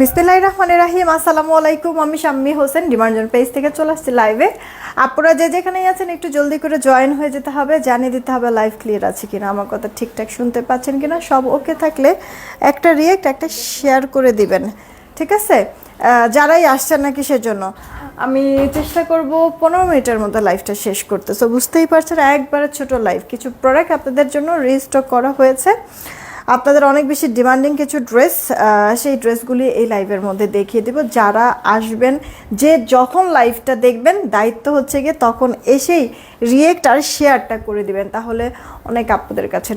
বিসমিল্লাহ রহমান রাহিম, আসসালামু আলাইকুম। আমি শাম্মী হোসেন, ডিমান্ডজন পেজ থেকে চলে আসছি লাইভে। আপনারা যে যেখানেই আছেন, একটু জলদি করে জয়েন হয়ে যেতে হবে, জানিয়ে দিতে হবে লাইভ ক্লিয়ার আছে কিনা, আমার কথা ঠিকঠাক শুনতে পাচ্ছেন কিনা, সব ওকে থাকলে একটা রিয়েক্ট একটা শেয়ার করে দিবেন, ঠিক আছে? যারাই আসছেন নাকি সেজন্য। আমি চেষ্টা করব পনেরো মিনিটের মধ্যে লাইভটা শেষ করতে। সো বুঝতেই পারছেন, একবারে ছোট লাইভ কিছু প্রোডাক্ট আপনাদের জন্য রিস্টক করা হয়েছে। আপনাদের অনেক বেশি ডিমান্ডিং কিছু ড্রেস সেই ড্রেসগুলি এই লাইভের মধ্যে দেখিয়ে দেব। যারা আসবেন, যে যখন লাইভটা দেখবেন, দায়িত্ব হচ্ছে গিয়ে তখন এসেই রিয়েক্ট আর শেয়ারটা করে দিবেন, তাহলে অনেক আপনাদের কাছে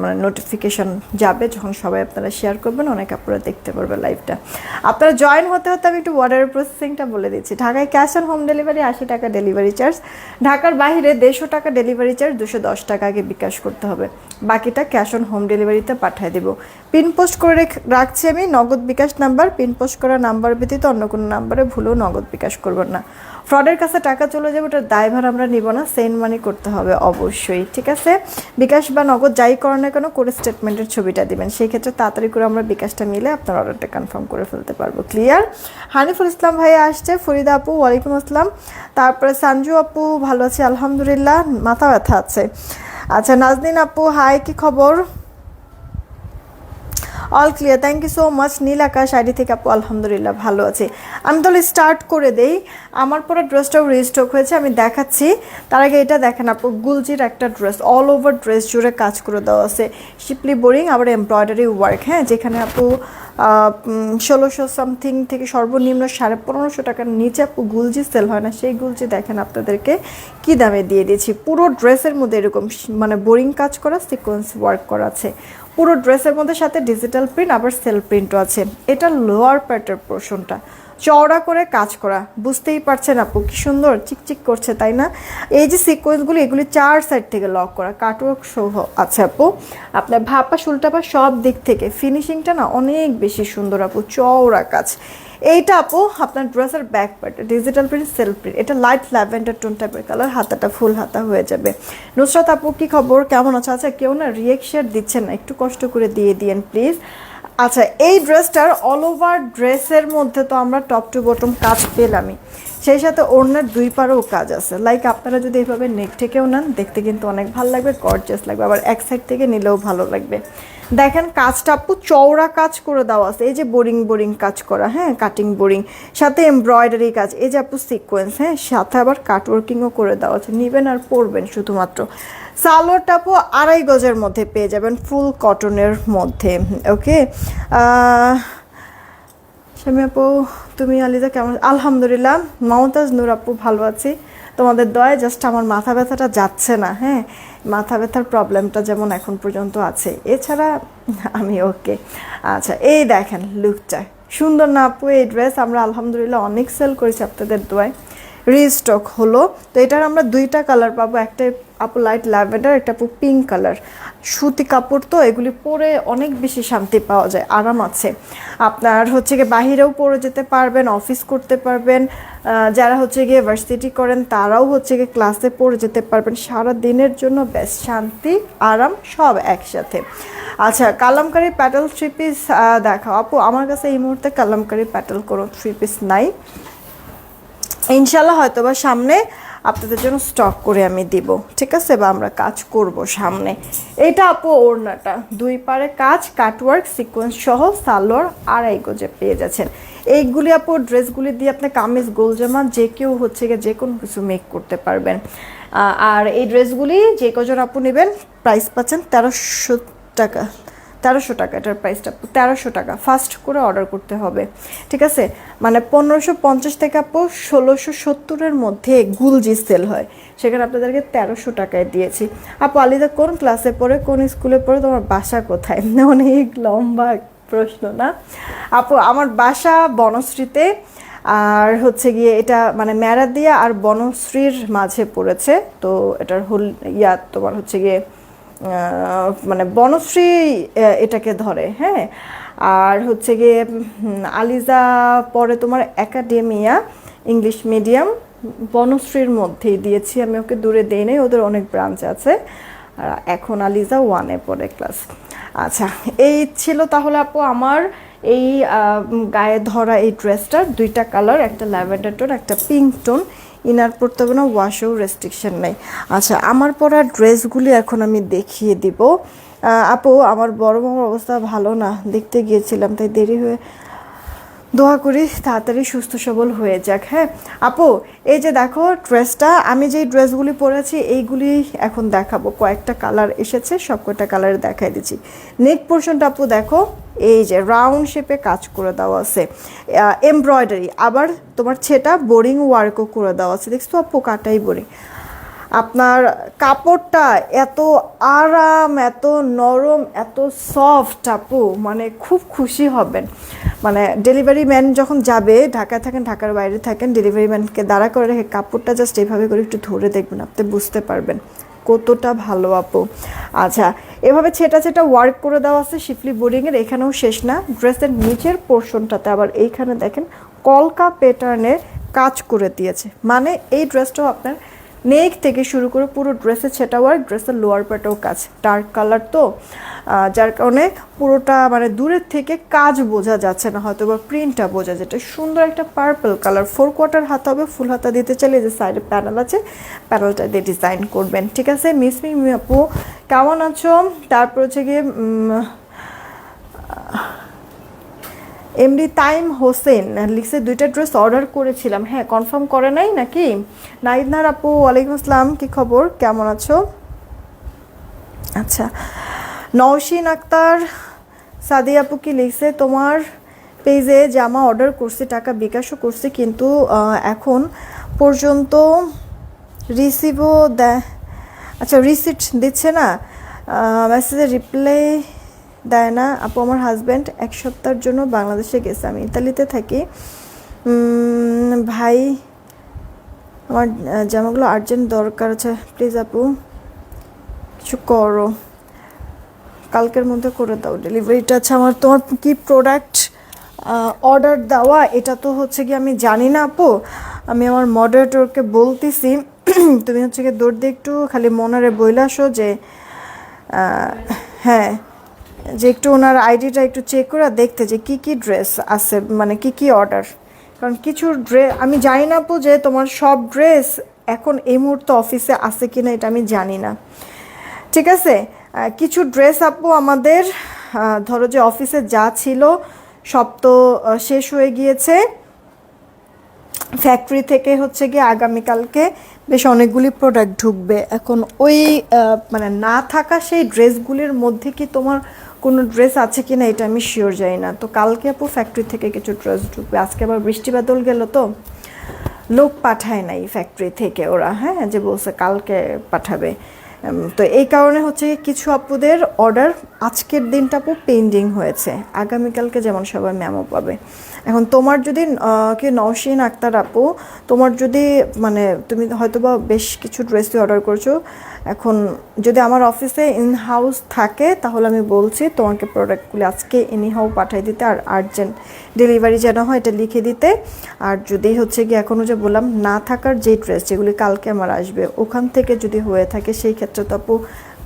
মানে নোটিফিকেশন যাবে যখন সবাই আপনারা শেয়ার করবেন, অনেক আপনারা দেখতে পারবে লাইভটা আপনারা জয়েন হতে হতে আমি একটু অর্ডার প্রসেসিংটা বলে দিচ্ছি। ঢাকায় ক্যাশ অন হোম ডেলিভারি আশি টাকা ডেলিভারি চার্জ ঢাকার বাইরে দেড়শো টাকা ডেলিভারি চার্জ দুশো দশ টাকা আগে বিকাশ করতে হবে। বাকিটা ক্যাশ অন হোম ডেলিভারিতে পাঠিয়ে দেবো। পিন পোস্ট করে রাখছি আমি, Nagad bKash number PIN post করা নাম্বার ব্যতীত অন্য কোনো নাম্বারে ভুলেও নগদ বিকাশ করবেন না। ফ্রডের কাছে টাকা চলে যাবে, ওটার দায়ভার আমরা নিব না সেন্ড মানি করতে হবে অবশ্যই, ঠিক আছে? বিকাশ বা নগদ যাই করো না কেন, করে স্টেটমেন্টের ছবিটা দিবেন। সেই ক্ষেত্রে তাড়াতাড়ি করে আমরা বিকাশটা মিলে আপনার অর্ডারটা কনফার্ম করে ফেলতে পারব ক্লিয়ার হানিফুল ইসলাম ভাই আসছে, ফরিদা আপু, ওয়ালাইকুম আসসালাম। তারপরে সানজু আপু, ভালো আছে, আলহামদুলিল্লাহ, মাথা ব্যথা আছে। আচ্ছা নাজনিন আপু হাই কি খবর? All clear thank you so much Nil Akash ID থেকে আপু, আলহামদুলিল্লাহ ভালো আছি। আমি তাহলে স্টার্ট করে দেই। আমার পরে ড্রেসটাও রিস্টক হয়েছে, আমি দেখাচ্ছি। তার আগে এটা দেখেন আপু, গুলজির একটা ড্রেস অল ওভার ড্রেস জুড়ে কাজ করে দেওয়া আছে। শিপলি বোরিং আবার এমব্রয়ডারি ওয়ার্ক হ্যাঁ যেখানে আপু ষোলোশো সামথিং থেকে সর্বনিম্ন সাড়ে পনেরোশো টাকার নিচে আপু গুলজি সেল হয় না। সেই গুলজি দেখেন আপনাদেরকে কি দামে দিয়ে দিয়েছি। পুরো ড্রেসের মধ্যে এরকম মানে বোরিং কাজ করা সিকোয়েন্স ওয়ার্ক করা আছে। পুরো ড্রেসের মধ্যে সাথে ডিজিটাল প্রিন্ট আবার সেল প্রিন্টও আছে। এটা লোয়ার প্যাটের পোর্শনটা চওড়া করে কাজ করা। বুঝতেই পারছেন আপু, কি সুন্দর, চিকচিক করছে, তাই না? এই যে সিকোয়েন্সগুলি এগুলি চার সাইড থেকে লক করা। কাটওয়ার্ক সহ আছে আপু। আপনার ভাপা সুলটাপা সব দিক থেকে। ফিনিশিংটা না অনেক বেশি সুন্দর আপু, চওড়া কাজ। এইটা আপু, আপনার ড্রেসের back part digital print self print এটা লাইট ল্যাভেন্ডার টোন টাইপের কালার হাতাটা ফুল হাতা হয়ে যাবে। নুসরাত আপু, কি খবর? কেমন আছে? আচ্ছা কেউ না রিয়েকশন দিচ্ছেন না, একটু কষ্ট করে দিয়ে দিয়েন প্লিজ আচ্ছা এই ড্রেসটার অল ওভার ড্রেসের মধ্যে তো আমরা টপ টু বটম কাজ পেলামই। সেই সাথে ওড়নার দুই পারেও কাজ আছে। লাইক আপনারা যদি এইভাবে নেক থেকেও নেন, দেখতে কিন্তু অনেক ভালো লাগবে গর্জিয়াস লাগবে, আবার এক সাইড থেকে নিলেও ভালো লাগবে। দেখেন, কাজটা আপু চওড়া কাজ করে দেওয়া আছে। এই যে বোরিং বোরিং কাজ করা হ্যাঁ কাটিং বোরিং সাথে এমব্রয়ডারি কাজ। এই যে আপু সিকোয়েন্স হ্যাঁ সাথে আবার কাটওয়ার্কিংও করে দেওয়া আছে। নিবেন আর পরবেন শুধুমাত্র। সালোয়ারটা আপু আড়াই গজের মধ্যে পেয়ে যাবেন ফুল কটনের মধ্যে ওকে শামি আপু, তুমি আলিজা কেমন? আলহামদুলিল্লাহ, মমতাজ নূর আপু ভালো আছি। তোমাদের দয়ে জাস্ট আমার মাথা ব্যথাটা যাচ্ছে না হ্যাঁ? মাথা ব্যথার প্রবলেমটা যেমন এখন পর্যন্ত আছে। এছাড়া আমি ওকে আচ্ছা এই দেখেন লুকটা সুন্দর না আপু, এই ড্রেস আমরা আলহামদুলিল্লাহ অনেক সেল করেছি আপনাদের দোয়ায়। রিস্টক হলো। তো এটার আমরা দুইটা কালার পাবো, একটা আপু লাইট ল্যাভেন্ডার একটা আপু পিঙ্ক কালার সুতি কাপড় তো, এগুলি পরে অনেক বেশি শান্তি পাওয়া যায়, আরাম আছে। আপনার হচ্ছে গিয়ে বাহিরেও পরে যেতে পারবেন অফিস করতে পারবেন যারা হচ্ছে গিয়ে ভার্সিটি করেন, তারাও হচ্ছে গিয়ে ক্লাসে পড়ে যেতে পারবেন। সারা দিনের জন্য বেশ শান্তি, আরাম, সব একসাথে। আচ্ছা কালামকারি প্যাটেল থ্রি পিস দেখাও। আপু, আমার কাছে এই মুহূর্তে কালামকারি প্যাটেল কোনো থ্রি পিস নাই। ইনশাল্লাহ হয়তো বা সামনে আপনাদের জন্য স্টক করে আমি দিব। ঠিক আছে? বা আমরা কাজ করব সামনে। এটা আপু ওড়নাটা। দুই পারে কাজ কাটওয়ার্ক সিকোয়েন্স সহ সালোয়ার আড়াই গজে পেয়ে যাচ্ছেন। এইগুলি আপু ড্রেসগুলি দিয়ে আপনি কামিজ, গোলজামা, যে কেউ হচ্ছে গিয়ে যে কোনো কিছু মেক করতে পারবেন। আর এই ড্রেসগুলি যে কজন আপু নেবেন প্রাইস পাচ্ছেন তেরোশো টাকা। তেরোশো টাকা, এটার প্রাইসটা তেরোশো টাকা। ফার্স্ট করে অর্ডার করতে হবে। ঠিক আছে? মানে পনেরোশো পঞ্চাশ থেকে আপু ষোলোশো সত্তরের মধ্যে গুলজি সেল হয়, সেখানে আপনাদেরকে তেরোশো টাকায় দিয়েছি। আপু আলিদা, কোন ক্লাসে পড়ে, কোন স্কুলে পড়ে, তোমার বাসা কোথায়? অনেক লম্বা প্রশ্ন, না? আপু, আমার বাসা বনশ্রীতে, আর হচ্ছে গিয়ে এটা মানে ম্যারাদিয়া আর বনশ্রীর মাঝে পড়েছে। তো এটার হোল ইয়া তোমার হচ্ছে গিয়ে মানে বনশ্রী এটাকে ধরে হ্যাঁ? আর হচ্ছে গিয়ে আলিজা, পরে তোমার একাডেমিয়া, ইংলিশ মিডিয়াম, বনশ্রীর মধ্যেই দিয়েছি, আমি ওকে দূরে দিই নাই, ওদের অনেক ব্রাঞ্চ আছে। আর এখন আলিজা ওয়ানে পড়ে ক্লাস আচ্ছা এই ছিল তাহলে আপু আমার এই গায়ে ধরা এই ড্রেসটার দুইটা কালার, একটা ল্যাভেন্ডার টোন, একটা পিঙ্ক টোন। ইনার পরতে হবে না ওয়াশেও রেস্ট্রিকশন নেই। আচ্ছা আমার পরা ড্রেসগুলি এখন আমি দেখিয়ে দিব। আপু, আমার বড় মামার অবস্থা ভালো না। দেখতে গিয়েছিলাম, তাই দেরি হয়ে দোয়া করি তাড়াতাড়ি সুস্থ সবল হয়ে যাক হ্যাঁ? আপু, এই যে দেখো ড্রেসটা, আমি যেই ড্রেসগুলি পরেছি, এইগুলি এখন দেখাবো। কয়েকটা কালার এসেছে সব কয়টা কালার দেখাই দিচ্ছি। নেক পোর্শনটা আপু দেখো। এই যে রাউন্ড শেপে কাজ করে দেওয়া আছে। এমব্রয়ডারি আবার তোমার ছেটা বোরিং ওয়ার্কও করে দেওয়া আছে। দেখছ আপু, কাটাই বোরিং আপনার কাপড়টা এত আরাম, এত নরম, এত সফট আপু মানে খুব খুশি হবেন। মানে ডেলিভারি ম্যান যখন যাবে, ঢাকায় থাকেন, ঢাকার বাইরে থাকেন ডেলিভারি ম্যানকে দাঁড়া করে রেখে কাপড়টা জাস্ট এইভাবে করে একটু ধরে দেখবেন, আপনি বুঝতে পারবেন। কতটা ভালো, আপু? আচ্ছা এভাবে ছেটা ছেটা ওয়ার্ক করে দেওয়া আছে শিফলি বোর্ডিংয়ের, এখানেও শেষ না। ড্রেসের নিচের পোর্শনটাতে আবার এইখানে দেখেন, কলকা প্যাটার্নের কাজ করে দিয়েছে। মানে এই ড্রেসটাও আপনার নেক থেকে শুরু করে পুরো ড্রেসের ছেটা ওয়ার্ক, ড্রেসের লোয়ার পার্টেও কাজ। ডার্ক কালার তো যার কারণে পুরোটা মানে দূরের থেকে কাজ বোঝা যাচ্ছে না হয়তো বা প্রিন্টটা বোঝা যেটা সুন্দর একটা পার্পল কালার ফোর কোয়ার্টার হাত হবে ফুল হাতা দিতে চাইলে যে সাইডে প্যানেল আছে প্যানেলটা দিয়ে ডিজাইন করবেন, ঠিক আছে? মিস মি আপু, কেমন আছো? তারপর হচ্ছে গিয়ে এমডি তাইম হোসেন লিখছে, দুইটা ড্রেস অর্ডার করেছিলাম। হ্যাঁ কনফার্ম করে নাই নাকি? নাইদনার আপু, ওয়ালাইকুম আসসালাম, কি খবর? কেমন আছো? আচ্ছা নওশিন আক্তার সাদি আপু কি লিখছে, তোমার পেজে জামা অর্ডার করছি, টাকা বিকাশও করছি, কিন্তু এখন পর্যন্ত রিসিভও দেয় আচ্ছা রিসিট দিচ্ছে না মেসেজে রিপ্লাই দেয় না আপু আমার হাজব্যান্ড এক সপ্তাহের জন্য বাংলাদেশে গেছে। আমি ইতালিতে থাকি। ভাই, আমার জামাগুলো আর্জেন্ট দরকার আছে। প্লিজ আপু, কিছু করো। কালকের মধ্যে করে দাও। ডেলিভারিটা আচ্ছা আমার। তোমার কি প্রোডাক্ট অর্ডার দেওয়া? এটা তো হচ্ছে কি আমি জানি না, আপু। আমি আমার মডারেটরকে বলতেছি। তুমি হচ্ছে কি দৌড় দিয়ে একটু খালি মনারে বইলে আসো যে হ্যাঁ। যে একটু ওনার আইডিটা একটু চেক করে দেখতে যে কি কি ড্রেস আছে মানে কি কি অর্ডার কারণ কিছু ড্রেস আমি জানি না আপু যে তোমার সব ড্রেস এখন এই মুহূর্তে অফিসে আছে কি না এটা আমি জানি না। ঠিক আছে? কিছু ড্রেস আপু আমাদের ধরো যে অফিসে যা ছিল, সব তো শেষ হয়ে গিয়েছে। ফ্যাক্টরি থেকে হচ্ছে গিয়ে আগামীকালকে বেশ অনেকগুলি প্রোডাক্ট ঢুকবে। এখন ওই মানে না থাকা সেই ড্রেসগুলির মধ্যে কি তোমার কোনো ড্রেস আছে কি না এটা আমি শিওর যাই না। তো কালকে আপু ফ্যাক্টরি থেকে কিছু ড্রেস ঢুকবে। আজকে আবার বৃষ্টি বাদল গেল তো। লোক পাঠায় নাই ফ্যাক্টরি থেকে ওরা হ্যাঁ যে বলছে কালকে পাঠাবে। তো এই কারণে হচ্ছে কিছু আপুদের অর্ডার আজকের দিনটা আপু পেন্ডিং হয়েছে। আগামীকালকে যেমন সবাই মেমো পাবে। এখন তোমার যদি কি নওশিন আক্তার আপু, তোমার যদি মানে তুমি হয়তোবা বেশ কিছু ড্রেসই অর্ডার করছ, এখন যদি আমার অফিসে ইন হাউস থাকে, তাহলে আমি বলছি তোমাকে প্রোডাক্টগুলি আজকে এনিহাউ পাঠিয়ে দিতে আর আর্জেন্ট ডেলিভারি যেন হয় এটা লিখে দিতে। আর যদি হচ্ছে কি এখনও যে বললাম না থাকার যে ড্রেস যেগুলি কালকে আমার আসবে, ওখান থেকে যদি হয়ে থাকে, সেই ক্ষেত্রে তো আপু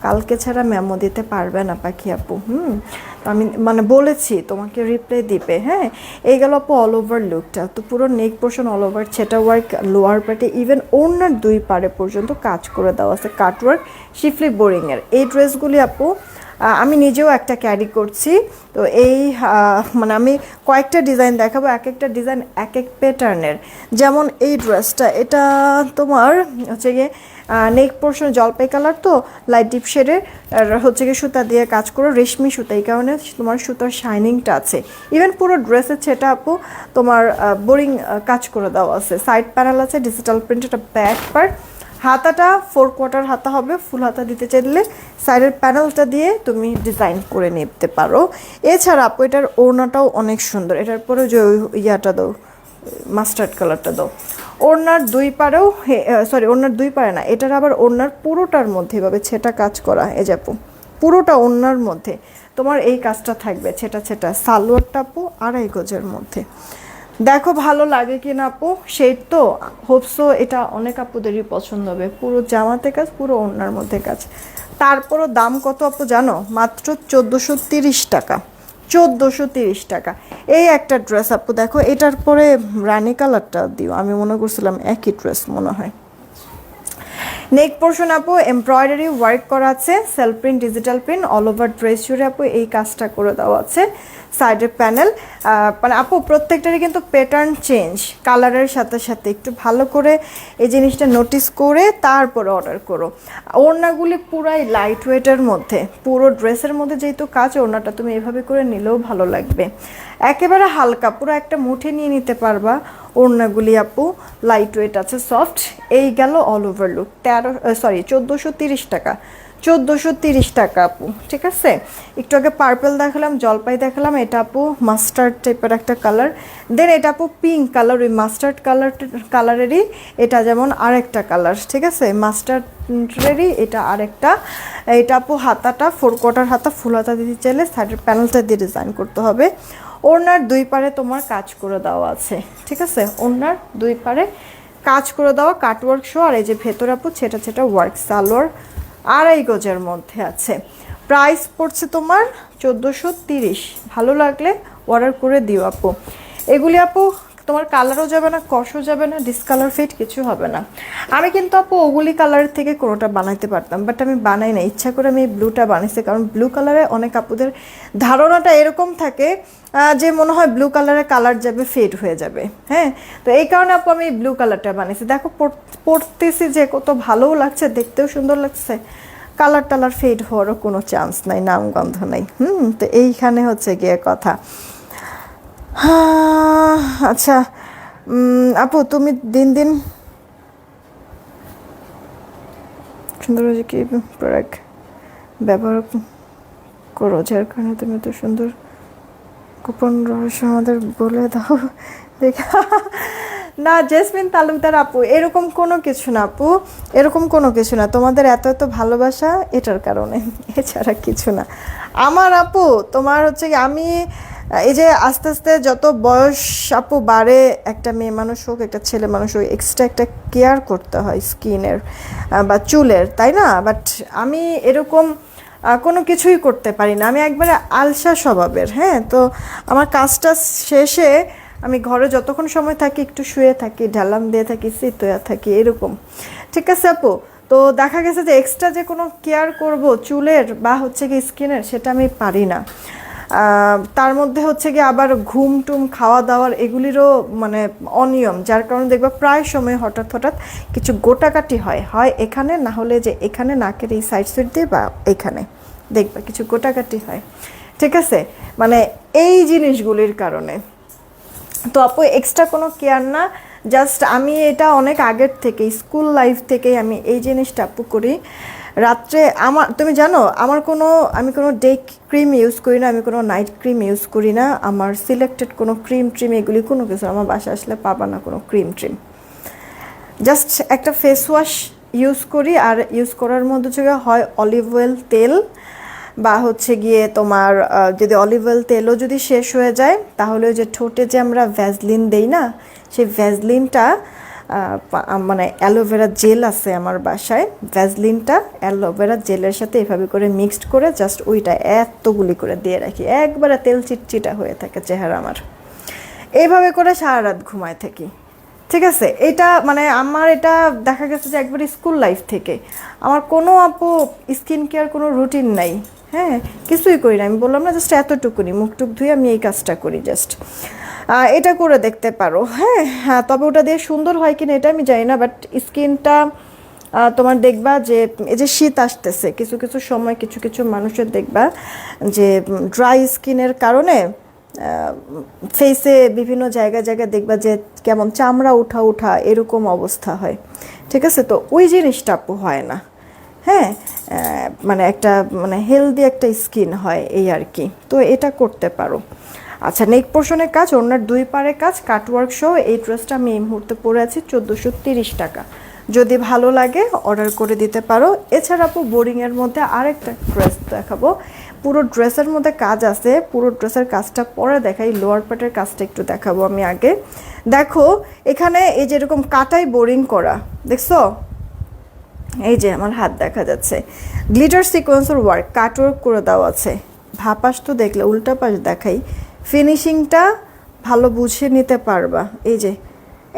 কালকে ছাড়া মেমো দিতে পারবে না পাখি আপু, হুম? তো আমি মানে বলেছি, তোমাকে রিপ্লাই দিবে হ্যাঁ? এই গেল আপু অল ওভার লুকটা তো পুরো নেক পোর্শন অল ওভার ছেটা ওয়ার্ক লোয়ার পার্টে ইভেন ওনার দুই পারে পর্যন্ত কাজ করে দেওয়া আছে কাটওয়ার্ক শিফলি বোরিংয়ের এই ড্রেসগুলি আপু আমি নিজেও একটা ক্যারি করছি। তো এই মানে আমি কয়েকটা ডিজাইন দেখাবো এক একটা ডিজাইন এক এক প্যাটার্নের যেমন এই ড্রেসটা এটা তোমার হচ্ছে গিয়ে নেক পোর্শন জলপাই কালার তো লাইট ডিপ শেডের হচ্ছে গিয়ে সুতা দিয়ে কাজ করো, রেশমি সুতা, এই কারণে তোমার সুতার শাইনিংটা আছে। ইভেন পুরো ড্রেসের সেটা আপু তোমার বোরিং কাজ করে দেওয়া আছে। সাইড প্যানেল আছে ডিজিটাল প্রিন্ট এটা ব্যাক পার্ট হাতাটা ফোর কোয়ার্টার হাতা হবে ফুল হাতা দিতে চাইলে সাইডের প্যানেলটা দিয়ে তুমি ডিজাইন করে নিতে পারো। এছাড়া আপু, এটার ওড়নাটাও অনেক সুন্দর। এটার পরে যে ইয়াটা দাও মাস্টার্ড কালারটা দাও। ওড়নার দুই পারেও সরি ওড়নার দুই পারে না, এটার আবার ওড়নার পুরোটার মধ্যে এভাবে ছেটা কাজ করা এ যাপু পুরোটা ওড়নার মধ্যে তোমার এই কাজটা থাকবে, ছেটা ছেটা, সালোয়ারটা আপু, আড়াই গজের মধ্যে। দেখো ভালো লাগে কি না আপু? সেই তো হোপসো এটা অনেক আপুদেরই পছন্দ হবে। পুরো জামাতে কাজ, পুরো ওড়নার মধ্যে কাজ। তারপরও দাম কত আপু জানো? মাত্র চোদ্দোশো তিরিশ টাকা। চোদ্দোশো তিরিশ টাকা। এই একটা ড্রেস আপু, দেখো, এটার পরে রানি কালারটা দিও। আমি মনে করছিলাম একই ড্রেস মনে হয়। নেক পোর্শন আপু এমব্রয়ডারি ওয়ার্ক করা আছে self print digital print all over dress জুড়ে আপু এই কাজটা করে দেওয়া আছে। সাইডের প্যানেল মানে আপু, প্রত্যেকটারই কিন্তু প্যাটার্ন চেঞ্জ কালারের সাথে সাথে। একটু ভালো করে এই জিনিসটা নোটিস করে তারপরে অর্ডার করো। ওড়নাগুলি পুরাই লাইট ওয়েটের মধ্যে, পুরো ড্রেসের মধ্যে যেহেতু কাজ, ওড়নাটা তুমি এভাবে করে নিলেও ভালো লাগবে। একেবারে হালকা, পুরো একটা মুঠে নিয়ে নিতে পারবা ওড়নাগুলি আপু লাইট ওয়েট আছে সফট এই গেল অল ওভার লুক তেরো সরি চোদ্দোশো তিরিশ টাকা। চোদ্দোশো তিরিশ টাকা আপু, ঠিক আছে? একটু আগে পার্পল দেখালাম, জলপাই দেখালাম, এটা আপু মাস্টার্ড টাইপের একটা কালার দেন এটা আপু পিঙ্ক কালার ওই মাস্টার্ড কালার কালারেরই এটা যেমন আরেকটা কালার ঠিক আছে? মাস্টার্ডেরই এটা আরেকটা। এটা আপু হাতাটা ফোর কোয়ার্টার হাতা, ফুল হাতা দিতে চাইলে সাইডের প্যানেলটা দিয়ে ডিজাইন করতে হবে। ওড়নার দুই পারে তোমার কাজ করে দেওয়া আছে, ঠিক আছে? ওড়নার দুই পারে কাজ করে দেওয়া কাটওয়ার্ক শো আর এই যে ভেতর আপু ছেটা ছেটা ওয়ার্ক সালোয়ার আড়াই গজের মধ্যে আছে। প্রাইস পড়ছে তোমার চোদ্দোশো তিরিশ। ভালো লাগলে অর্ডার করে দিও আপু। এগুলি আপু তোমার কালারও যাবে না, কষও যাবে না ডিসকালার ফিট কিছু হবে না। আমি কিন্তু আপু ওগুলি কালার থেকে কোনোটা বানাইতে পারতাম বাট আমি বানাই না ইচ্ছা করে আমি ব্লুটা বানিয়েছি কারণ ব্লু কালারে অনেক আপুদের ধারণাটা এরকম থাকে যে মনে হয় ব্লু কালারে কালার যাবে ফেড হয়ে যাবে। হ্যাঁ? তো এই কারণে আপু আমি ব্লু কালারটা বানিয়েছি দেখো পরতেছি যে কত ভালোও লাগছে, দেখতেও সুন্দর লাগছে। কালার টালার ফেড হওয়ারও কোনো চান্স নাই, নামগন্ধ নাই। হুম? তো এইখানে হচ্ছে গিয়ে কথা। আচ্ছা। আপু, তুমি দিন দিন সুন্দর কি প্রোডাক্ট ব্যবহার করো, যার কারণে তুমি তো সুন্দর গোপন রহস্য আমাদের বলে দাও। দেখা না, জেসমিন তালুকদার আপু, এরকম কোনো কিছু না আপু, এরকম কোনো কিছু না। তোমাদের এত এত ভালোবাসা, এটার কারণে, এছাড়া কিছু না। আমার আপু, তোমার হচ্ছে আমি এই যে আস্তে আস্তে যত বয়স আপু বাড়ে, একটা মেয়ে মানুষ হোক, একটা ছেলে মানুষ হোক এক্সট্রা একটা কেয়ার করতে হয় স্কিনের বা চুলের, তাই না? বাট আমি এরকম কোনো কিছুই করতে পারি না। আমি একবারে আলসা স্বভাবের হ্যাঁ? তো আমার কাজটা শেষে আমি ঘরে যতক্ষণ সময় থাকি, একটু শুয়ে থাকি, ঢালাম দিয়ে থাকি সিতোয়া থাকি, এরকম। ঠিক আছে আপু? তো দেখা গেছে যে এক্সট্রা যে কোনো কেয়ার করব, চুলের বা হচ্ছে কি স্কিনের, সেটা আমি পারি না। তার মধ্যে হচ্ছে কি আবার ঘুম টুম, খাওয়া দাওয়ার এগুলিরও মানে অনিয়ম, যার কারণে দেখবা প্রায় সময় হঠাৎ হঠাৎ কিছু গোটাকাটি হয়। হয় এখানে, না হলে যে এখানে নাকের এই সাইড সাইড দিয়ে বা এখানে। দেখবা কিছু গোটাকাটি হয়। ঠিক আছে? মানে এই জিনিসগুলির কারণে। তো আপু এক্সট্রা কোনো কেয়ার না? জাস্ট আমি এটা অনেক আগের থেকে স্কুল লাইফ থেকেই আমি এই জিনিসটা আপু করি। রাত্রে আমার, তুমি জানো, আমার কোনো, আমি কোনো ডে ক্রিম ইউজ করি না, আমি কোনো নাইট ক্রিম ইউজ করি না। আমার সিলেক্টেড কোনো ক্রিম ট্রিম এগুলি কোনো কিছু আমার বাসায় আসলে পাবা না কোনো ক্রিম ট্রিম জাস্ট একটা ফেস ওয়াশ ইউজ করি, আর ইউজ করার মধ্যে গিয়ে হয় অলিভ অয়েল তেল, বা হচ্ছে গিয়ে তোমার যদি অলিভ অয়েল তেলও যদি শেষ হয়ে যায়, তাহলে যে ঠোঁটে যে আমরা ভ্যাজলিন দেই না সেই ভ্যাজলিনটা মানে অ্যালোভেরা জেল আছে আমার বাসায়। ভ্যাজলিনটা অ্যালোভেরা জেলের সাথে এভাবে করে মিক্সড করে জাস্ট ওইটা এতগুলি করে দিয়ে রাখি। একবারে তেল চিটচিটা হয়ে থাকে চেহারা আমার। এইভাবে করে সারা রাত ঘুমায় থাকি। ঠিক আছে? এটা মানে আমার এটা দেখা গেছে যে একবার স্কুল লাইফ থেকে। আমার কোনো আপু স্কিন কেয়ার কোনো রুটিন নাই। হ্যাঁ কিছুই করি না। আমি বললাম না, জাস্ট এতটুকুনি। মুখ টুক ধুয়ে আমি এই কাজটা করি জাস্ট এটা করে দেখতে পারো। হ্যাঁ হ্যাঁ তবে ওটা দিয়ে সুন্দর হয় কিনা এটা আমি জানি না বাট স্কিনটা তোমার দেখবা যে, এই যে শীত আসতেছে, কিছু কিছু সময় কিছু কিছু মানুষের দেখবা যে ড্রাই স্কিনের কারণে ফেসে বিভিন্ন জায়গায় জায়গায় দেখবা যে, কেমন চামড়া উঠা উঠা এরকম অবস্থা হয়। ঠিক আছে? তো ওই জিনিসটা আপু হয় না। হ্যাঁ মানে একটা মানে হেলদি একটা স্কিন হয় এই আর কি। তো এটা করতে পারো। আচ্ছা নেক পোর্শনের কাজ, ওনার দুই পারে কাজ, কাটওয়ার্ক সহ এই ড্রেসটা আমি এই মুহূর্তে পরে আছি, চোদ্দোশো টাকা। যদি ভালো লাগে, অর্ডার করে দিতে পারো। এছাড়া আপু বোরিংয়ের মধ্যে আরেকটা ড্রেস দেখাবো। পুরো ড্রেসের মধ্যে কাজ আছে, পুরো ড্রেসের কাজটা পরে দেখাই লোয়ার পার্টের কাজটা একটু দেখাবো আমি আগে। দেখো, এখানে এই যে এরকম কাটাই বোরিং করা, দেখছ? এই যে আমার হাত দেখা যাচ্ছে। গ্লিটার সিকোয়েন্সের ওয়ার্ক কাটওয়ার্ক করে দেওয়া আছে। ভাপাস তো দেখলে, উল্টা পাশ দেখাই। ফিনিশিংটা ভালো বুঝে নিতে পারবা। এই যে,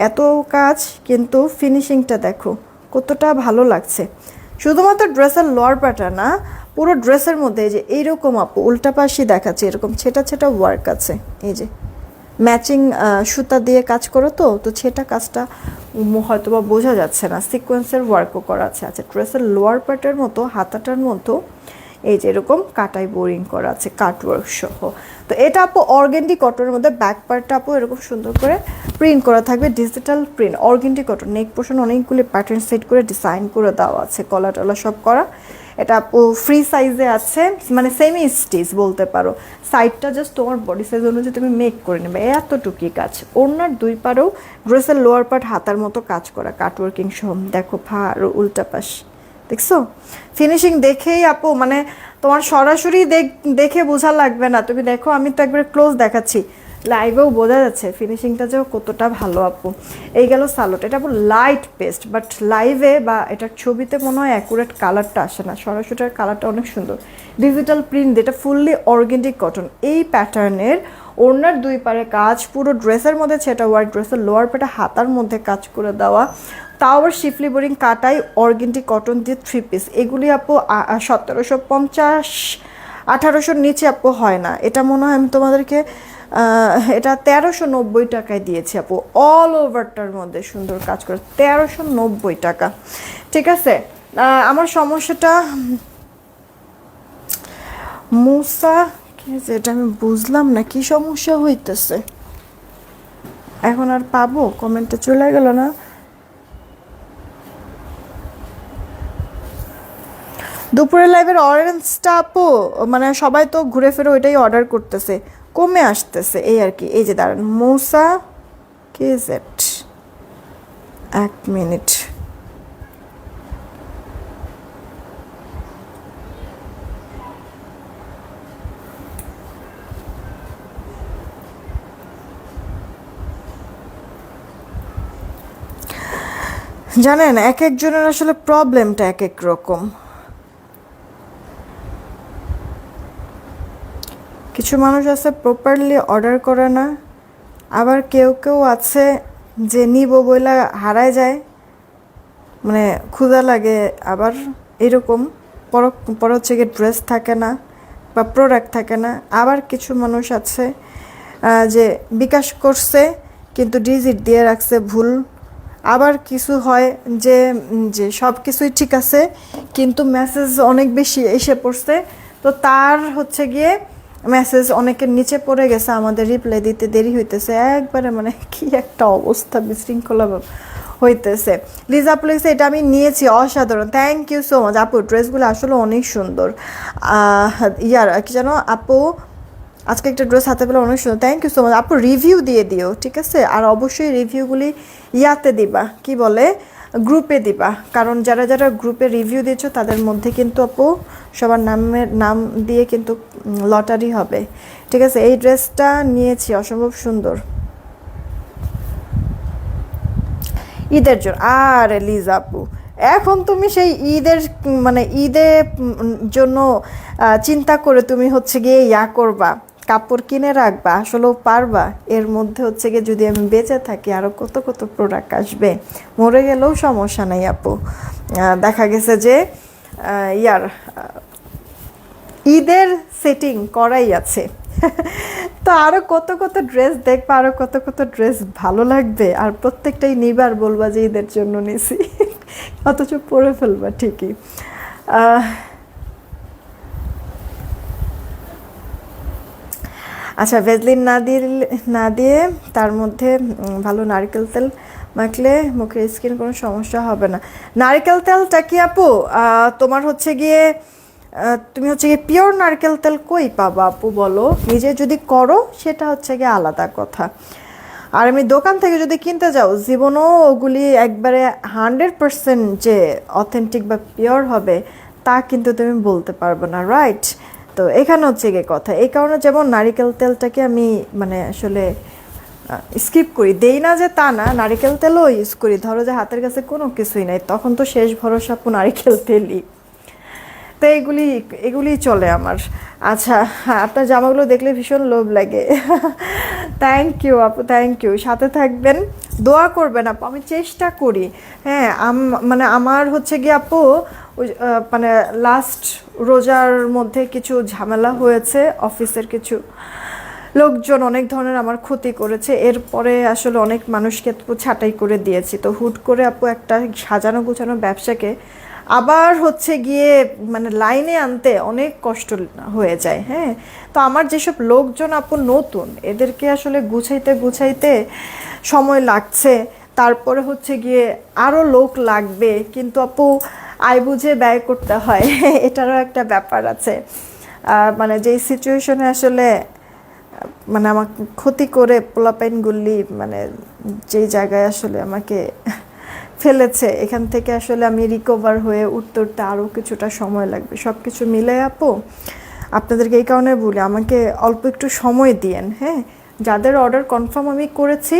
এত কাজ, কিন্তু ফিনিশিংটা দেখো, কতটা ভালো লাগছে। শুধুমাত্র ড্রেসের লোয়ার পাটা না, পুরো ড্রেসের মধ্যে এই যে এইরকম আপু, উল্টা দেখাচ্ছে এরকম, ছেটা ছেটা ওয়ার্ক আছে। এই যে ম্যাচিং সুতা দিয়ে কাজ করো তো তো সেটা কাজটা হয়তো বা বোঝা যাচ্ছে না। সিকোয়েন্সের ওয়ার্কও করা আছে। আচ্ছা ড্রেসের লোয়ার পার্টের মতো, হাতাটার মতো এই যে এরকম কাটাই বোরিং করা আছে কাট ওয়ার্ক সহ। তো এটা আপু অর্গেন্ডি কটনের মধ্যে ব্যাক পার্টটা আপু এরকম সুন্দর করে প্রিন্ট করা থাকবে digital print organdy cotton neck portion অনেকগুলি প্যাটার্ন সেট করে ডিজাইন করে দেওয়া আছে কলা টলা সব করা। এটা আপু ফ্রি সাইজে আছে মানে সেমি স্টিচ বলতে পারো। সাইডটা জাস্ট তোমার বডি সাইজ অনুযায়ী তুমি মেক করে নেবে, এতটুকুই কাজ। ওনার দুই পারেও ড্রেসের লোয়ার পার্ট হাতার মতো কাজ করা কাটওয়ার্কিং সহ। দেখো ফা আর উল্টা পাশ। দেখছ? ফিনিশিং দেখেই আপু মানে তোমার সরাসরি দেখ- বোঝা লাগবে না। তুমি দেখো, আমি তো একবারে ক্লোজ দেখাচ্ছি। লাইভেও বোঝা যাচ্ছে ফিনিশিংটা যে কতটা ভালো আপু। এই গেল সালোট এটা আপু লাইট পেস্ট বাট লাইভে বা এটার ছবিতে মনে হয় অ্যাকুরেট কালারটা আসে না। সরাসরি কালারটা অনেক সুন্দর। ডিজিটাল প্রিন্ট যেটা ফুললি অর্গেনিক কটন এই প্যাটার্নের ওড়নার দুই পারে কাজ, পুরো ড্রেসের মধ্যে সেটা হোয়াইট ড্রেসের লোয়ার পেটা হাতার মধ্যে কাজ করে দেওয়া। তাও আবার শিফলি বোরিং কাটাই অর্গেন্টি কটন দিয়ে থ্রি পিস এগুলি আপু সতেরোশো পঞ্চাশ আঠারোশোর নিচে আপু হয় না। এটা মনে হয় আমি তোমাদেরকে এটা তেরোশো নব্বই টাকায় দিয়েছি আপু। অল ওভারটার মধ্যে সুন্দর কাজ করে, তেরোশো নব্বই টাকা। ঠিক আছে? আমার সমস্যাটা মুসা কি যে এটা আমি বুঝলাম না, কি সমস্যা হইতেছে? এখন আর পাবো? কমেন্টে চলে গেল না? দুপুরের লাইভের অরেঞ্জটা আপু মানে সবাই তো ঘুরে ফিরে ওইটাই অর্ডার করতেছে, কমে আসতেছে, এই আর কি। এই যে দাঁড়ান, মৌসা কে জেট এক মিনিট জানেন, এক একজনের আসলে প্রবলেমটা এক এক রকম। কিছু মানুষ আছে প্রপারলি অর্ডার করে না, আবার কেউ কেউ আছে যে নিব বইলা হারায় যায় মানে ক্ষুধা লাগে, আবার এরকম পর পর হচ্ছে গিয়ে ড্রেস থাকে না বা প্রোডাক্ট থাকে না। আবার কিছু মানুষ আছে যে বিকাশ করছে কিন্তু ডিজিট দিয়ে রাখছে ভুল আবার কিছু হয় যে যে সব কিছুই ঠিক আছে, কিন্তু মেসেজ অনেক বেশি এসে পড়ছে। তো তার হচ্ছে গিয়ে মেসেজ অনেকের নিচে পড়ে গেছে, আমাদের রিপ্লাই দিতে দেরি হইতেছে। একবারে মানে কি একটা অবস্থা বিশৃঙ্খলা হইতেছে। লিজা প্লেক্সে এটা আমি নিয়েছি, অসাধারণ। থ্যাংক ইউ সো মাচ আপু ড্রেসগুলো আসলে অনেক সুন্দর। ইয়ার, কি জানো আপু আজকে একটা ড্রেস হাতে পেলে অনেক সুন্দর। থ্যাংক ইউ সো মাচ আপু রিভিউ দিয়ে দিও, ঠিক আছে? আর অবশ্যই রিভিউগুলি ইয়াতে দিবা, কি বলে? গ্রুপে দিবা। কারণ যারা যারা গ্রুপে রিভিউ দিয়েছ, তাদের মধ্যে কিন্তু আপু সবার নামের, নাম দিয়ে কিন্তু লটারি হবে। ঠিক আছে? এই ড্রেসটা নিয়েছি, অসম্ভব সুন্দর। ঈদের জন্য, আরে লিজ আপু, এখন তুমি সেই ঈদের মানে ঈদের জন্য চিন্তা করে তুমি হচ্ছে গিয়ে ইয়া করবা। কাপড় কিনে রাখবা, আসলেও পারবা। এর মধ্যে হচ্ছে গিয়ে যদি আমি বেঁচে থাকি আরও কত কত প্রোডাক্ট আসবে। মরে গেলেও সমস্যা নেই আপু। দেখা গেছে যে ইয়ার ঈদের সেটিং করাই আছে। তো আরও কত কত ড্রেস দেখবা, আরও কত কত ড্রেস ভালো লাগবে। আর প্রত্যেকটাই নিবার বলবা যে ঈদের জন্য নিছি। অথচ পরে ফেলবা ঠিকই। আচ্ছা ভেজলিন না দিয়ে না দিয়ে তার মধ্যে ভালো নারকেল তেল মাখলে মুখের স্কিন কোনো সমস্যা হবে না। নারকেল তেলটা কি আপু? তোমার হচ্ছে গিয়ে তুমি হচ্ছে গিয়ে পিওর নারকেল তেল কই পাবা আপু বলো? নিজে যদি করো, সেটা হচ্ছে গিয়ে আলাদা কথা। আর আমি দোকান থেকে যদি কিনতে যাও, জীবনও ওগুলি একবারে হান্ড্রেড পার্সেন্ট যে অথেন্টিক বা পিওর হবে, তা কিন্তু তুমি বলতে পারবে না রাইট তো এখানে হচ্ছে গিয়ে কথা। এই কারণে যেমন নারিকেল তেলটাকে আমি মানে আসলে স্কিপ করি। দেই না যে তা না, নারিকেল তেলও ইউজ করি। ধরো যে হাতের কাছে কোনো কিছুই নাই, তখন তো শেষ ভরসা আপু নারিকেল তেলই। তো এগুলি এগুলি চলে আমার। আচ্ছা আপনার জামাগুলো দেখলে ভীষণ লোভ লাগে। থ্যাংক ইউ আপু থ্যাংক ইউ সাথে থাকবেন। দোয়া করবেন আপু, আমি চেষ্টা করি। হ্যাঁ মানে আমার হচ্ছে গিয়ে আপু ওই, মানে লাস্ট রোজার মধ্যে কিছু ঝামেলা হয়েছে অফিসের কিছু লোকজন অনেক ধরনের আমার ক্ষতি করেছে এরপরে আসলে অনেক মানুষকে ছাঁটাই করে দিয়েছি। তো হুট করে আপু একটা সাজানো গুছানো ব্যবসাকে আবার হচ্ছে গিয়ে মানে লাইনে আনতে অনেক কষ্ট হয়ে যায় হ্যাঁ? তো আমার যেসব লোকজন আপু নতুন এদেরকে আসলে গুছাইতে গুছাইতে সময় লাগছে তারপরে হচ্ছে গিয়ে আরও লোক লাগবে কিন্তু আপু আয় বুঝে ব্যয় করতে হয়, এটারও একটা ব্যাপার আছে। মানে যেই সিচুয়েশনে আসলে মানে আমার ক্ষতি করে পোলাপাইন গুল্লি মানে যেই জায়গায় আসলে আমাকে ফেলেছে, এখান থেকে আসলে আমি রিকভার হয়ে উঠতে আরও কিছুটা সময় লাগবে। সব কিছু মিলে আপু, আপনাদেরকে এই কারণে বলি, আমাকে অল্প একটু সময় দিয়েন হ্যাঁ? যাদের অর্ডার কনফার্ম আমি করেছি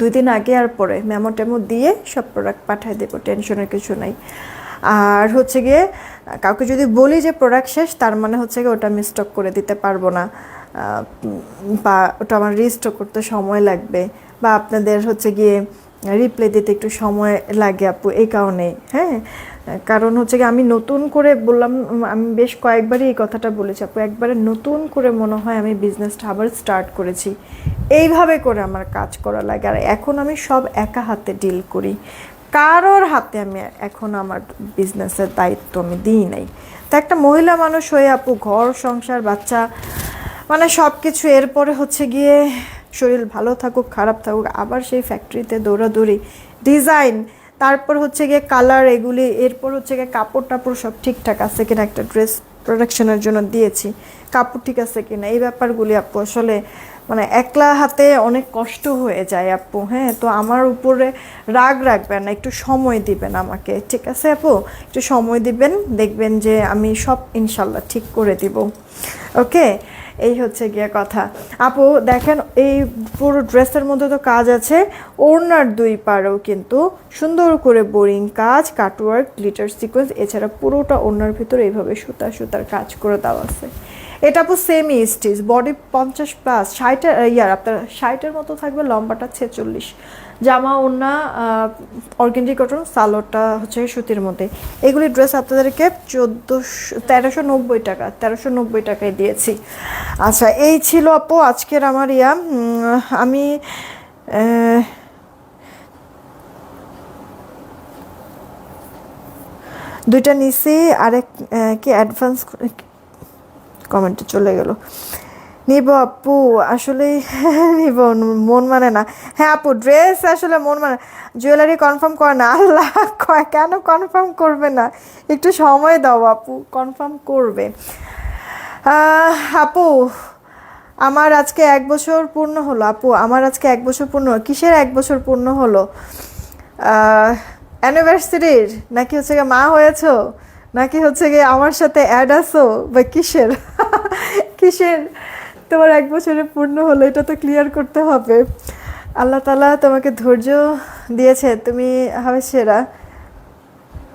দুই দিন আগে আর পরে মেমো টেমো দিয়ে সব প্রোডাক্ট পাঠিয়ে দেবো, টেনশনের কিছু নাই। আর হচ্ছে গিয়ে, কাউকে যদি বলি যে প্রোডাক্ট শেষ, তার মানে হচ্ছে গিয়ে ওটা আমি স্টক করে দিতে পারব না। বা ওটা আমার রিস্টক করতে সময় লাগবে বা আপনাদের হচ্ছে গিয়ে রিপ্লাই দিতে একটু সময় লাগে আপু, এই কারণে হ্যাঁ? কারণ হচ্ছে কি, আমি নতুন করে বললাম, আমি বেশ কয়েকবারই এই কথাটা বলেছি, আপু, একবারে নতুন করে মনে হয় আমি বিজনেসটা আবার স্টার্ট করেছি। এইভাবে করে আমার কাজ করা লাগে, আর এখন আমি সব একা হাতে ডিল করি। কারোর হাতে আমি এখন আমার বিজনেসের দায়িত্ব আমি দিই নাই। তো একটা মহিলা মানুষ হয়ে আপু, ঘর, সংসার, বাচ্চা মানে সব কিছু এরপরে হচ্ছে গিয়ে শরীর ভালো থাকুক, খারাপ থাকুক, আবার সেই ফ্যাক্টরিতে দৌড়াদৌড়ি ডিজাইন তারপর হচ্ছে গিয়ে কালার এগুলি, এরপর হচ্ছে গিয়ে কাপড় টাপড় সব ঠিকঠাক আছে কিনা একটা ড্রেস প্রোডাকশনের জন্য দিয়েছি। কাপড় ঠিক আছে কিনা? এই ব্যাপারগুলি আপু, আসলে মানে একলা হাতে অনেক কষ্ট হয়ে যায় আপু হ্যাঁ? তো আমার উপরে রাগ রাখবেন না, একটু সময় দিবেন আমাকে, ঠিক আছে আপু? একটু সময় দিবেন, দেখবেন যে আমি সব ইনশাল্লাহ ঠিক করে দিব। ওকে এই হচ্ছে গিয়ে কথা। আপু, দেখেন এই পুরো ড্রেসের মধ্যে তো কাজ আছে। ওড়নার দুই পাড়েও কিন্তু সুন্দর করে বোরিং কাজ কাটওয়ার্ক গ্লিটার সিকোয়েন্স এছাড়া পুরোটা ওড়নার ভিতরে এইভাবে সুতা সুতার কাজ করে দেওয়া আছে। এটা আপু সেমি স্টিচ বডি পঞ্চাশ প্লাস ষাটের ইয়ার, আপনার ষাটের মতো থাকবে, লম্বাটা ছেচল্লিশ। জামা, ওড়না অর্গেন্ডি কটন, সালোয়ারটা হচ্ছে সুতির মধ্যে। এগুলি ড্রেস আপনাদেরকে চোদ্দোশো, তেরোশো নব্বই টাকা, তেরোশো নব্বই টাকায় দিয়েছি। আচ্ছা এই ছিল আপু আজকের আমার ইয়া। আমি দুইটা নিছি, আরেক কি অ্যাডভান্স কমেন্টে চলে গেল। নিব আপু, আসলে নিব, মন মানে না। হ্যাঁ আপু ড্রেস আসলে মন মানে জুয়েলারি কনফার্ম করে না। আল্লাহ, কয়, কেন কনফার্ম করবে না? একটু সময় দাও আপু কনফার্ম করবে। আপু, আমার আজকে এক বছর পূর্ণ হলো, আপু, আমার আজকে এক বছর পূর্ণ। কিসের এক বছর পূর্ণ হলো? অ্যানিভার্সারির নাকি হচ্ছে গিয়ে মা হয়েছো? নাকি হচ্ছে গিয়ে আমার সাথে অ্যাড আছো? বা কিসের? কিসের? তোমার এক বছরে পূর্ণ হলো, এটা তো ক্লিয়ার করতে হবে। আল্লাহ তালা তোমাকে ধৈর্য দিয়েছে, তুমি হবে সেরা।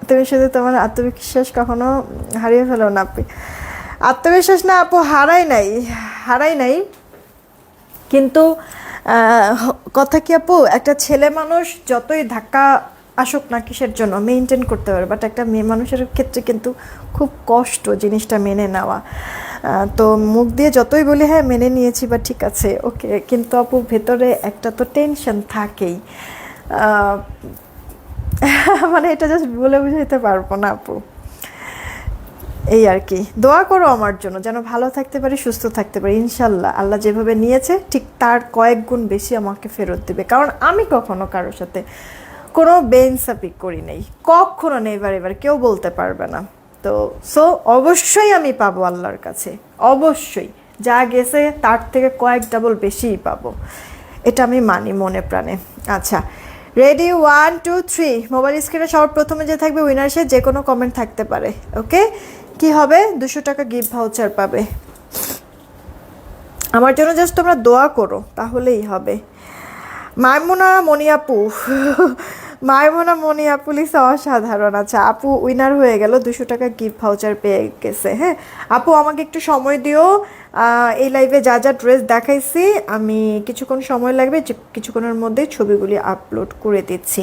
তুমি শুধু তোমার আত্মবিশ্বাস কখনো হারিয়ে ফেলো না আপনি আত্মবিশ্বাস না, আপু, হারাই নাই হারাই নাই। কিন্তু কথা কি, আপু, একটা ছেলে মানুষ যতই ধাক্কা আসুক না কিসের জন্য মেনটেন করতে পারে বাট একটা মেয়ে মানুষের ক্ষেত্রে কিন্তু খুব কষ্ট জিনিসটা মেনে নেওয়া। তো মুখ দিয়ে যতই বলি হ্যাঁ মেনে নিয়েছি বা ঠিক আছে ওকে কিন্তু আপু, ভেতরে একটা তো টেনশন থাকেই। মানে এটা জাস্ট বলে বুঝাইতে পারব না আপু। এই আর কি। দোয়া করো আমার জন্য, যেন ভালো থাকতে পারি, সুস্থ থাকতে পারি, ইনশাল্লাহ। আল্লাহ যেভাবে নিয়েছে, ঠিক তার কয়েক গুণ বেশি আমাকে ফেরত দেবে। কারণ আমি কখনো কারোর সাথে কোনো বেইনসাফি করি নেই। কখনো নেই এবার এবার কেউ বলতে পারবে না। তো সো অবশ্যই আমি পাবো আল্লাহর কাছে। অবশ্যই। যা গেছে তার থেকে কয়েক ডাবল বেশিই পাবো। এটা আমি মানি মনে প্রাণে। আচ্ছা ready one two three mobile স্ক্রিনে সবার প্রথমে যে থাকবে উইনার সে যে কোনো কমেন্ট থাকতে পারে। ওকে কি হবে? দুশো টাকা গিফট ভাউচার পাবে। আমার জন্য জাস্ট তোমরা দোয়া করো, তাহলেই হবে। মাইমুনা মনিয়াপু মায়মনা মনি পুলিশ অসাধারণ। আচ্ছা আপু উইনার হয়ে গেল, দুশো টাকা গিফট ভাউচার পেয়ে গেছে হ্যাঁ? আপু, আমাকে একটু সময় দিও। এই লাইভে যা যা ড্রেস দেখাইছি, আমি কিছুক্ষণ সময় লাগবে কিছুক্ষণের মধ্যে ছবিগুলি আপলোড করে দিচ্ছি।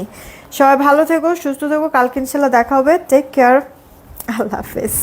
সবাই ভালো থেকো, সুস্থ থেকো, কালকে ইনশাল্লাহ দেখা হবে। টেক কেয়ার আল্লাহ হাফেজ।